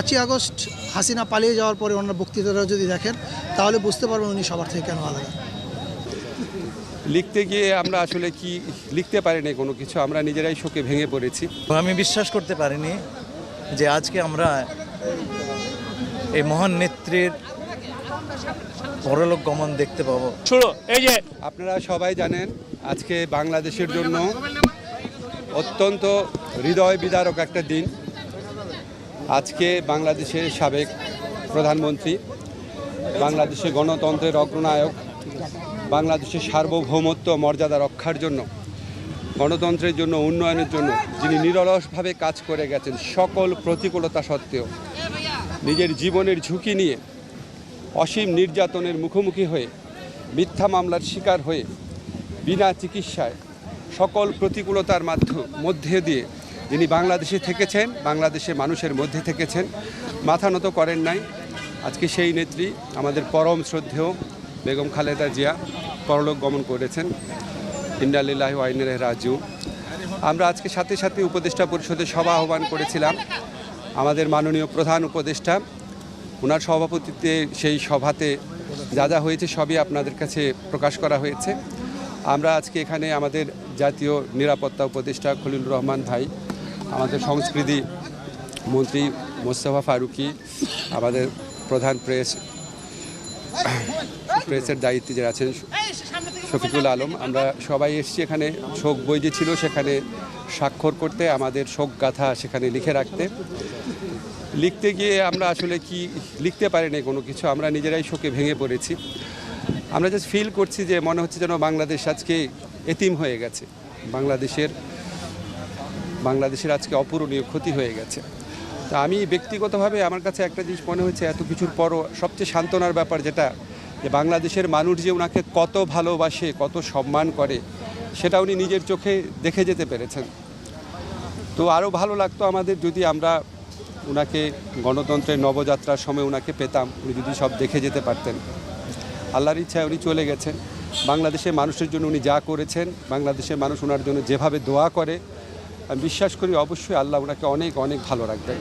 পাঁচই আগস্ট হাসিনা পালিয়ে যাওয়ার পরে ওনার বক্তৃতাটা যদি দেখেন তাহলে বুঝতে পারবেন উনি সবার থেকে কেন আলাদা। লিখতে গিয়ে আমরা আসলে কি লিখতে পারিনি কোনো কিছু আমরা নিজেরাই শোকে ভেঙে পড়েছি। আমি বিশ্বাস করতে পারিনি যে আজকে আমরা এই মহান নেত্রীর পরলোক গমন দেখতে পাবো। এই যে আপনারা সবাই জানেন আজকে বাংলাদেশের জন্য অত্যন্ত হৃদয় বিদারক একটা দিন। আজকে বাংলাদেশের সাবেক প্রধানমন্ত্রী, বাংলাদেশের গণতন্ত্রের অগ্রনায়ক, বাংলাদেশের সার্বভৌমত্ব মর্যাদা রক্ষার জন্য, গণতন্ত্রের জন্য, উন্নয়নের জন্য যিনি নিরলসভাবে কাজ করে গেছেন সকল প্রতিকূলতা সত্ত্বেও, নিজের জীবনের ঝুঁকি নিয়ে অসীম নির্যাতনের মুখোমুখি হয়ে, মিথ্যা মামলার শিকার হয়ে, বিনা চিকিৎসায় সকল প্রতিকূলতার মাধ্য- মধ্যে দিয়ে যিনি বাংলাদেশে থেকেছেন, বাংলাদেশের মানুষের মধ্যে থেকেছেন, মাথা নত করেন নাই। আজকে সেই নেত্রী আমাদের পরম শ্রদ্ধেয় বেগম খালেদা জিয়া পরলোক গমন করেছেন। ইন্ডালিল্লাহ আইনের রাজু আমরা আজকে সাথে সাথে উপদেষ্টা পরিষদের সভা আহ্বান করেছিলাম। আমাদের মাননীয় প্রধান উপদেষ্টা ওনার সভাপতিত্বে সেই সভাতে যা যা হয়েছে সবই আপনাদের কাছে প্রকাশ করা হয়েছে। আমরা আজকে এখানে আমাদের জাতীয় নিরাপত্তা উপদেষ্টা খলিল রহমান ভাই আমাদের সংস্কৃতি মন্ত্রী মোস্তফা ফারুকি, আমাদের প্রধান প্রেস, প্রেসের দায়িত্বে যারা আছেন, শফিকুল আলম। আমরা সবাই এসেছি এখানে, শোক বই যে ছিল সেখানে স্বাক্ষর করতে, আমাদের শোক গাথা সেখানে লিখে রাখতে। লিখতে গিয়ে আমরা আসলে কি লিখতে পারিনি কোনো কিছু, আমরা নিজেরাই শোকে ভেঙে পড়েছি। আমরা জাস্ট ফিল করছি যে মনে হচ্ছে যেন বাংলাদেশ আজকে এতিম হয়ে গেছে। বাংলাদেশের বাংলাদেশের আজকে অপূরণীয় ক্ষতি হয়ে গেছে। তা আমি ব্যক্তিগতভাবে আমার কাছে একটা জিনিস মনে হয়েছে, এত কিছুর পরও সবচেয়ে সান্ত্বনার ব্যাপার যেটা, যে বাংলাদেশের মানুষ যে ওনাকে কত ভালোবাসে, কত সম্মান করে, সেটা উনি নিজের চোখে দেখে যেতে পেরেছেন। তো আরও ভালো লাগতো আমাদের যদি আমরা ওনাকে গণতন্ত্রের নবযাত্রার সময় ওনাকে পেতাম, উনি যদি সব দেখে যেতে পারতেন। আল্লাহর ইচ্ছায় উনি চলে গেছেন। বাংলাদেশের মানুষের জন্য উনি যা করেছেন, বাংলাদেশের মানুষ ওনার জন্য যেভাবে দোয়া করে আমি বিশ্বাস করি অবশ্যই আল্লাহ ওনাকে অনেক অনেক ভালো রাখবেন।